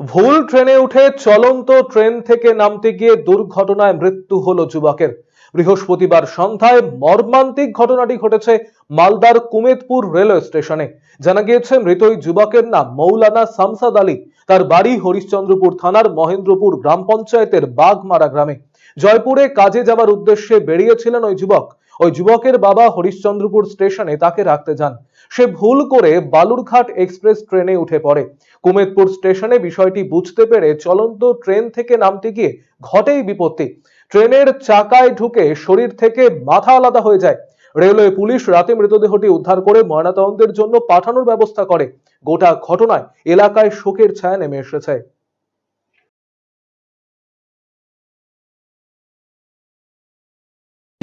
ভুল ট্রেনে উঠে চলন্ত ট্রেন থেকে নামতে গিয়ে দুর্ঘটনায় মৃত্যু হলো যুবকের। বৃহস্পতিবার সন্ধ্যায় মর্মান্তিক ঘটনাটি ঘটেছে মালদার কুমেদপুর রেলওয়ে স্টেশনে। জানা গিয়েছে, মৃত ওই যুবকের নাম মৌলানা সামসাদ আলী। তার বাড়ি হরিশ্চন্দ্রপুর থানার মহেন্দ্রপুর গ্রাম পঞ্চায়েতের বাগমারা গ্রামে। জয়পুরে কাজে যাওয়ার উদ্দেশ্যে বেরিয়েছিলেন ওই যুবক। ওই যুবকের বাবা হরিশ্চন্দ্রপুর স্টেশনে তাকে রাখতে যান। সে ভুল করে বালুরঘাট এক্সপ্রেস ট্রেনে উঠে পড়ে। কুমেদপুর স্টেশনে বিষয়টি বুঝতে পেরে চলন্ত ট্রেন থেকে নামতে গিয়ে ঘটেই বিপত্তি। ট্রেনের চাকায় ঢুকে শরীর থেকে মাথা আলাদা হয়ে যায়। রেলওয়ে পুলিশ রাতে মৃতদেহটি উদ্ধার করে ময়নাতদন্তের জন্য পাঠানোর ব্যবস্থা করে। গোটা ঘটনায় এলাকায় শোকের ছায়া নেমে এসেছে।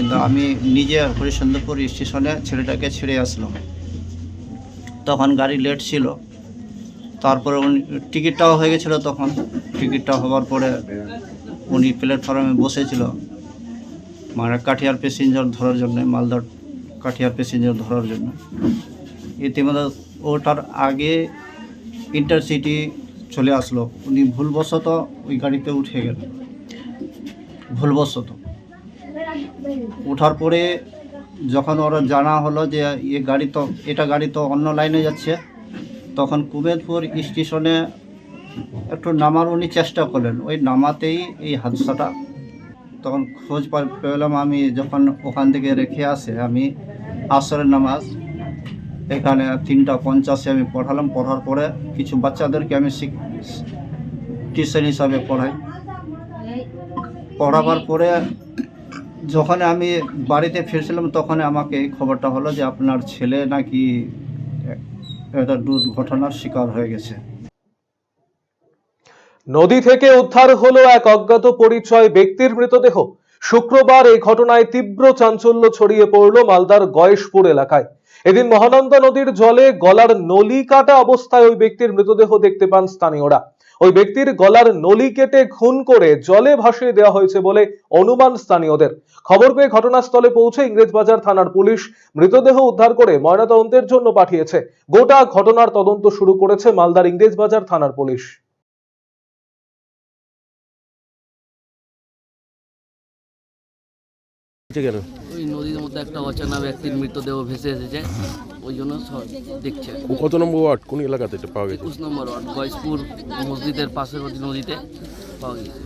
কিন্তু আমি নিজে হরিশ্চন্দ্রপুর স্টেশনে ছেলেটাকে ছেড়ে আসলাম তখন গাড়ি লেট ছিল। তারপরে উনি টিকিটটাও হয়ে গেছিল তখন। টিকিটটা হওয়ার পরে উনি প্ল্যাটফর্মে বসেছিল। মানে কাঠিয়ার প্যাসেঞ্জার ধরার জন্য, মালদার কাঠিয়ার প্যাসেঞ্জার ধরার জন্য। ইতিমধ্যে ওটার আগে ইন্টারসিটি চলে আসলো। উনি ভুলবশত ওই গাড়িতে উঠে গেল ভুলবশত। ওঠার পরে যখন ওরা জানা হলো যে এ গাড়ি তো, এটা গাড়ি তো অন্য লাইনে যাচ্ছে, তখন কুবেদপুর স্টেশনে একটু নামার উনি চেষ্টা করলেন। ওই নামাতেই এই হাদসাটা তখন খোঁজ পেলাম আমি যখন ওখান থেকে রেখে আসে আমি আসরের নামাজ, এখানে তিনটা পঞ্চাশে আমি পড়ালাম, পড়ার পরে কিছু বাচ্চাদেরকে আমি টিউশন হিসাবে পড়াই। পড়াবার পরে যখন আমি বাড়িতে ফিরছিলাম, তখন আমাকে খবরটা হলো যে আপনার ছেলে নাকি একটা দুর্ঘটনার শিকার হয়ে গেছে। নদী থেকে উদ্ধার হলো এক অজ্ঞাত পরিচয় ব্যক্তির মৃতদেহ। শুক্রবার এই ঘটনায় তীব্র চাঞ্চল্য ছড়িয়ে পড়ল মালদার গয়েশপুর এলাকায়। এদিন মহানন্দা নদীর জলে গলার নলি কাটা অবস্থায় ওই ব্যক্তির মৃতদেহ দেখতে পান স্থানীয়রা। ওই ব্যক্তির গলার নলি কেটে খুন করে জলে ভাসিয়ে দেওয়া হয়েছে বলে অনুমান স্থানীয়দের। খবর পেয়ে ঘটনাস্থলে পৌঁছে ইংরেজবাজার থানার পুলিশ মৃতদেহ উদ্ধার করে ময়নাতদন্তের জন্য পাঠিয়েছে। গোটা ঘটনার তদন্ত শুরু করেছে মালদার ইংরেজবাজার থানার পুলিশ। ওই নদীর মধ্যে একটা অচেনা ব্যক্তির মৃতদেহ ভেসে এসেছে। ওই জন্য দেখছে। ও কত নম্বর ওয়ার্ড? কোন এলাকাতে এটা পাওয়া গেছে? একুশ নম্বর ওয়ার্ড গয়েশপুর মসজিদের পাশের নদীতে পাওয়া গেছে।